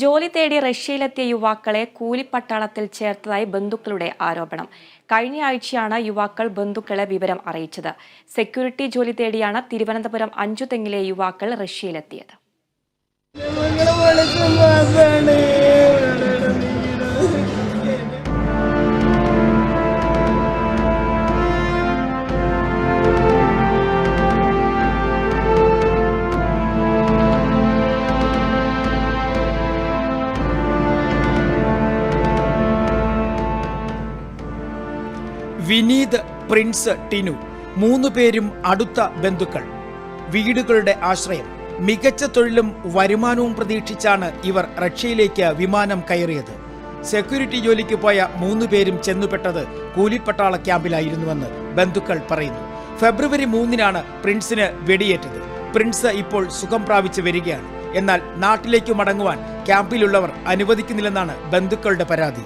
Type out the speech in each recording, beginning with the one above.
ജോലി തേടി റഷ്യയിലെത്തിയ യുവാക്കളെ കൂലിപ്പട്ടാളത്തിൽ ചേർത്തതായി ബന്ധുക്കളുടെ ആരോപണം. കഴിഞ്ഞ ആഴ്ചയാണ് യുവാക്കൾ ബന്ധുക്കളെ വിവരം അറിയിച്ചത്. സെക്യൂരിറ്റി ജോലി തേടിയാണ് തിരുവനന്തപുരം അഞ്ചുതെങ്ങിലെ യുവാക്കൾ റഷ്യയിലെത്തിയത്. വിനീത് പ്രിൻസ് ടിനു മൂന്നു പേരും അടുത്ത ബന്ധുക്കൾ. വീടുകളുടെ ആശ്രയം. മികച്ച തൊഴിലും വരുമാനവും പ്രതീക്ഷിച്ചാണ് ഇവർ റഷ്യയിലേക്ക് വിമാനം കയറിയത്. സെക്യൂരിറ്റി ജോലിക്ക് പോയ മൂന്നു പേരും ചെന്നുപെട്ടത് കൂലിപ്പട്ടാള ക്യാമ്പിലായിരുന്നുവെന്ന് ബന്ധുക്കൾ പറയുന്നു. ഫെബ്രുവരി മൂന്നിനാണ് പ്രിൻസിന് വെടിയേറ്റത്. പ്രിൻസ് ഇപ്പോൾ സുഖം പ്രാപിച്ച് വരികയാണ്. എന്നാൽ നാട്ടിലേക്ക് മടങ്ങുവാൻ ക്യാമ്പിലുള്ളവർ അനുവദിക്കുന്നില്ലെന്നാണ് ബന്ധുക്കളുടെ പരാതി.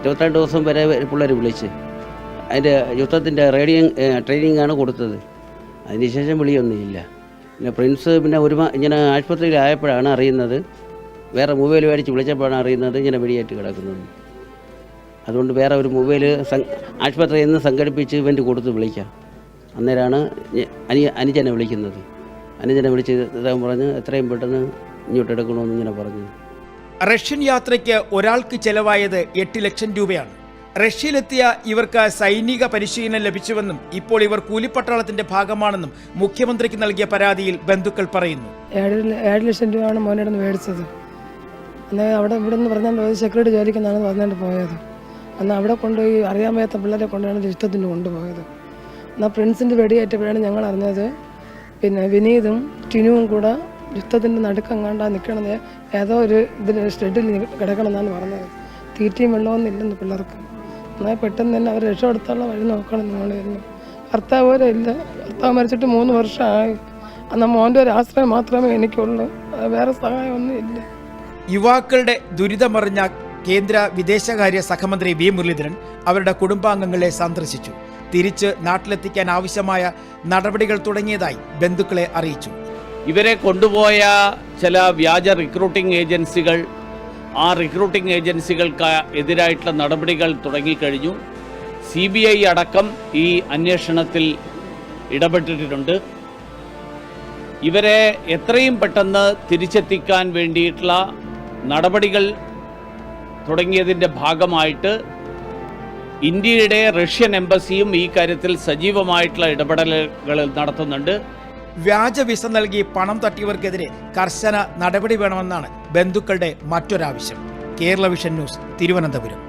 ഇരുപത്തിരണ്ട് ദിവസം വരെ പിള്ളേർ വിളിച്ച്. അതിന്റെ യുദ്ധത്തിന്റെ റേഡിയോ ട്രെയിനിങ് ആണ് കൊടുത്തത്. അതിനുശേഷം വിളിയൊന്നുമില്ല. പിന്നെ പ്രിൻസ് പിന്നെ ഒരു ഇങ്ങനെ ആശുപത്രിയിലായപ്പോഴാണ് അറിയുന്നത്. വേറെ മൊബൈൽ മേടിച്ച് വിളിച്ചപ്പോഴാണ് അറിയുന്നത് ഇങ്ങനെ വെടിയേറ്റ് കിടക്കുന്നത്. അതുകൊണ്ട് വേറെ ഒരു മൊബൈൽ ആശുപത്രിയിൽ നിന്ന് സംഘടിപ്പിച്ച് ഇവന്റ് കൊടുത്ത് വിളിക്കാം. അന്നേരമാണ് അനി അനുജനെ വിളിക്കുന്നത്. അനുജനെ വിളിച്ച് ഇതാൻ പറഞ്ഞ് എത്രയും പെട്ടെന്ന് ഇങ്ങോട്ട് എടുക്കണമെന്ന് ഇങ്ങനെ പറഞ്ഞു. റഷ്യൻ യാത്രയ്ക്ക് ഒരാൾക്ക് ചെലവായത് എട്ട് ലക്ഷം രൂപയാണ്. റഷ്യയിലെത്തിയ ഇവർക്ക് സൈനിക പരിശീലനം ലഭിച്ചുവെന്നും ഇപ്പോൾ ഇവർ കൂലിപ്പട്ടാളത്തിന്റെ ഭാഗമാണെന്നും മുഖ്യമന്ത്രിക്ക് നൽകിയ പരാതിയിൽ ബന്ധുക്കൾ പറയുന്നു. ഏഴ് ലക്ഷം രൂപയാണ് മോനോട് മേടിച്ചത്. എന്നാൽ അവിടെ ഇവിടെ നിന്ന് പറഞ്ഞാൽ സെക്യൂരിറ്റി ജോലിക്കെന്നാണ് പറഞ്ഞുകൊണ്ട് പോയത്. എന്നാൽ അവിടെ കൊണ്ടുപോയി അറിയാൻ വയ്യാത്ത പിള്ളേരെ കൊണ്ടാണ് ഇഷ്ടത്തിന് കൊണ്ടുപോയത്. എന്നാൽ പ്രിൻസിന്റെ വെടിയേറ്റപ്പോഴാണ് ഞങ്ങൾ അറിഞ്ഞത്. പിന്നെ വിനീതും ടിനുവും കൂടെ യുദ്ധത്തിന്റെ നടുക്കങ്ങാണ്ടാ നിൽക്കണത് ഏതോ ഒരു ഇതിൽ ഷെഡിൽ കിടക്കണമെന്നാണ് പറഞ്ഞത്. തീറ്റയും വെള്ളമൊന്നും ഇല്ലെന്ന് പിള്ളേർക്ക്. എന്നാൽ പെട്ടെന്ന് തന്നെ അവർ രക്ഷപ്പെടുത്താനുള്ള വഴി നോക്കണം എന്നുള്ളതായിരുന്നു ഭർത്താവ് വരെ ഇല്ല. ഭർത്താവ് മരിച്ചിട്ട് മൂന്ന് വർഷമായി. എന്നാൽ മോന്റെ ഒരു ആശ്രയം മാത്രമേ എനിക്കുള്ളൂ. വേറെ സഹായമൊന്നും ഇല്ല. യുവാക്കളുടെ ദുരിതമറിഞ്ഞ കേന്ദ്ര വിദേശകാര്യ സഹമന്ത്രി വി മുരളീധരൻ അവരുടെ കുടുംബാംഗങ്ങളെ സന്ദർശിച്ചു. തിരിച്ച് നാട്ടിലെത്തിക്കാൻ ആവശ്യമായ നടപടികൾ തുടങ്ങിയതായി ബന്ധുക്കളെ അറിയിച്ചു. ഇവരെ കൊണ്ടുപോയ ചില വ്യാജ റിക്രൂട്ടിംഗ് ഏജൻസികൾ ആ റിക്രൂട്ടിംഗ് ഏജൻസികൾക്ക് എതിരായിട്ടുള്ള നടപടികൾ തുടങ്ങിക്കഴിഞ്ഞു. സി ബി ഐ അടക്കം ഈ അന്വേഷണത്തിൽ ഇടപെട്ടിട്ടുണ്ട്. ഇവരെ എത്രയും പെട്ടെന്ന് തിരിച്ചെത്തിക്കാൻ വേണ്ടിയിട്ടുള്ള നടപടികൾ തുടങ്ങിയതിന്റെ ഭാഗമായിട്ട് ഇന്ത്യയുടെ റഷ്യൻ എംബസിയും ഈ കാര്യത്തിൽ സജീവമായിട്ടുള്ള ഇടപെടലുകൾ നടത്തുന്നുണ്ട്. വ്യാജ വിസ നൽകി പണം തട്ടിയവർക്കെതിരെ കർശന നടപടി വേണമെന്നാണ് ബന്ധുക്കളുടെ മറ്റൊരാവശ്യം. Kerala Vision News Thiruvananthapuram.